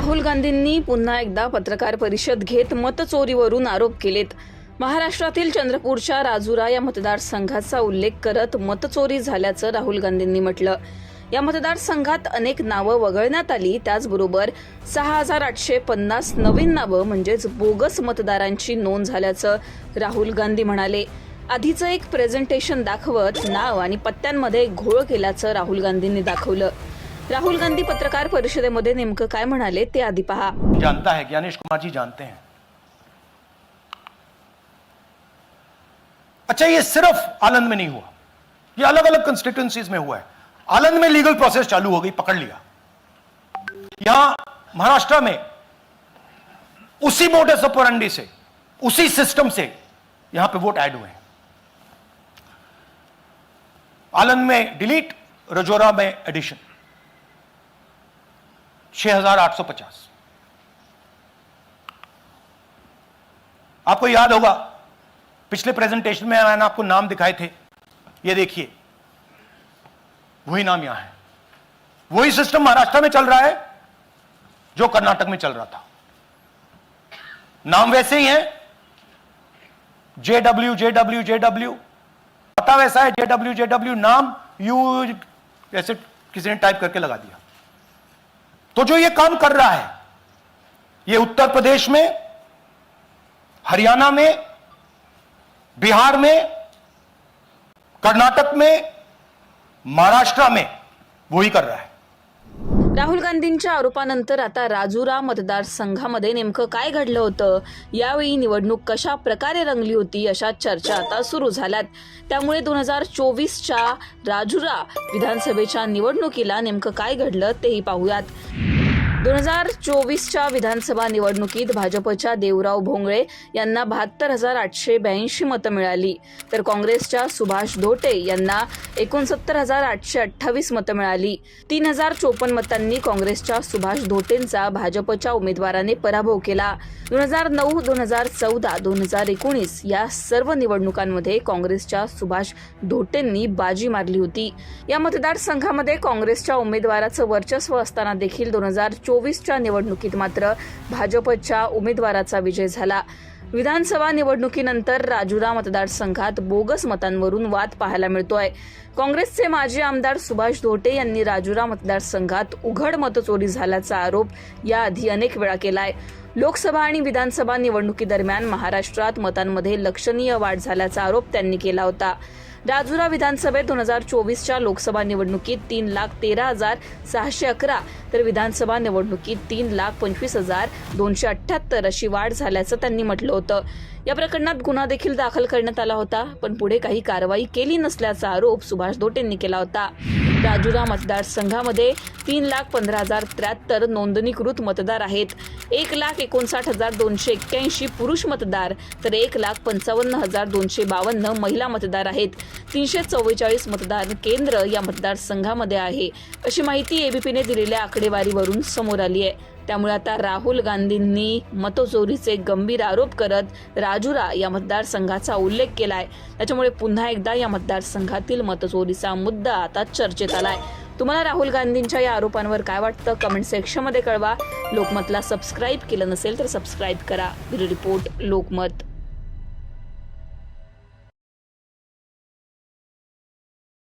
राहुल गांधींनी पुन्हा एकदा पत्रकार परिषद घेत मतचोरीवरून आरोप केलेत. महाराष्ट्रातील चंद्रपूरच्या राजुरा या मतदारसंघाचा उल्लेख करत मतचोरी झाल्याचं राहुल गांधींनी म्हटलं. या मतदारसंघात अनेक नावं वगळण्यात आली त्याचबरोबर सहा हजार आठशे पन्नास नवीन नावं म्हणजेच बोगस मतदारांची नोंद झाल्याचं राहुल गांधी म्हणाले. आधीचं एक प्रेझेंटेशन दाखवत नाव आणि पत्त्यांमध्ये घोळ केल्याचं राहुल गांधींनी दाखवलं. राहुल गांधी पत्रकार परिषदेमध्ये नेमकं काय म्हणाले ते आधी पहा. जानता है ज्ञानेश कुमार जी जानते हैं। अच्छा ये सिर्फ़ आनंद में नहीं हुआ। ये अलग अलग कंस्टिट्यूंसीज में हुआ है। आनंद में लीगल प्रोसेस चालू हो गई, पकड़ लिया। यहाँ महाराष्ट्र में उसी मोडस ऑपरेंडी से, उसी सिस्टम से यहाँ पे वोट ऐड हुए हैं। आनंद में डिलीट रजोरा में एडिशन 6850 आपको याद होगा, पिछले प्रेजेंटेशन में मैंने आपको नाम दिखाए थे। ये देखिए, वही नाम यहाँ है। वही सिस्टम महाराष्ट्र में चल रहा है, जो कर्नाटक में चल रहा था। नाम वैसे ही है J W J W J W पता वैसा है, जेडब्ल्यू जेडब्ल्यू, नाम यू ऐसे किसी ने टाइप करके लगा दिया। तो जो ये काम कर रहा है, ये उत्तर प्रदेश में, हरियाणा में, बिहार में, कर्नाटक में, महाराष्ट्र में, वो ही कर रहा है। राहुल गांधींच्या आरोपानंतर आता राजुरा मतदारसंघामध्ये नेमकं काय घडलं होतं? यावेळी निवडणूक कशा प्रकारे रंगली होती अशा चर्चा आता सुरू झाल्यात. त्यामुळे दोन हजार चोवीसच्या राजुरा विधानसभेच्या निवडणुकीला नेमकं काय घडलं तेही पाहूयात. दोन हजार चोवीसच्या विधानसभा निवडणुकीत भाजपच्या देवराव भोंगळे यांना बहात्तर हजार आठशे ब्याऐंशी मतं मिळाली. तर काँग्रेसच्या सुभाष धोटे यांना एकोणसत्तर हजार आठशे अठ्ठावीस मतं मिळाली. तीन हजार चोपन्न मतांनी काँग्रेसच्या सुभाष धोटेंचा भाजपच्या उमेदवाराने पराभव केला. दोन हजार नऊ दोन हजार चौदा दोन हजार एकोणीस या सर्व निवडणुकांमध्ये काँग्रेसच्या सुभाष धोटेंनी बाजी मारली होती. या मतदारसंघामध्ये काँग्रेसच्या उमेदवाराचं वर्चस्व असताना देखील दोन हजार चोवीसच्या निवडणुकीत मात्र भाजपच्या उमेदवाराचा विजय झाला. विधानसभा निवडणुकीनंतर राजुरा मतदारसंघात बोगस मतांवरून वाद पाहायला मिळतोय. काँग्रेसचे माजी आमदार सुभाष धोटे यांनी राजुरा मतदारसंघात उघड मतचोरी झाल्याचा आरोप याआधी अनेक वेळा केलाय. लोकसभा आणि विधानसभा निवडणुकीदरम्यान महाराष्ट्रात मतांमध्ये लक्षणीय वाढ झाल्याचा आरोप त्यांनी केला होता. राजुरा विधानसभेत दोन हजार चोवीसच्या लोकसभा निवडणुकीत तीन लाख तेरा हजार सहाशे अकरा. तर विधानसभा निवडणुकीत तीन लाख पंचवीस हजार दोनशे अठ्ठ्याहत्तर अशी वाढ झाल्याचं त्यांनी म्हटलं होतं. या प्रकरणात गुन्हा देखील दाखल करण्यात आला होता पण पुढे काही कारवाई केली नसल्याचा आरोप सुभाष दोटेंनी केला होता. राजुरा मतदारसंघामध्ये तीन लाख पंधरा हजार त्र्याहत्तर नोंदणीकृत मतदार आहेत. एक लाख एकोणसाठ हजार दोनशे एक्क्याऐंशी पुरुष मतदार तर एक लाख पंचावन्न हजार दोनशे बावन्न महिला मतदार आहेत. तीनशे चव्वेचाळीस मतदान केंद्र या मतदारसंघामध्ये आहे. अशी माहिती एबीपीने दिलेल्या आकडेवारीवरून समोर आली आहे. त्यामुळे आता राहुल गांधींनी मतचोरीचे गंभीर आरोप करत राजुरा या मतदारसंघाचा उल्लेख केलाय. त्याच्यामुळे पुन्हा एकदा या मतदारसंघातील मतचोरीचा मुद्दा आता चर्चेत आलाय. तुम्हाला राहुल गांधींच्या या आरोपांवर काय वाटतं? कमेंट सेक्शनमध्ये कळवा. लोकमतला सबस्क्राईब केलं नसेल तर सबस्क्राईब करा. Bureau report Lokmat.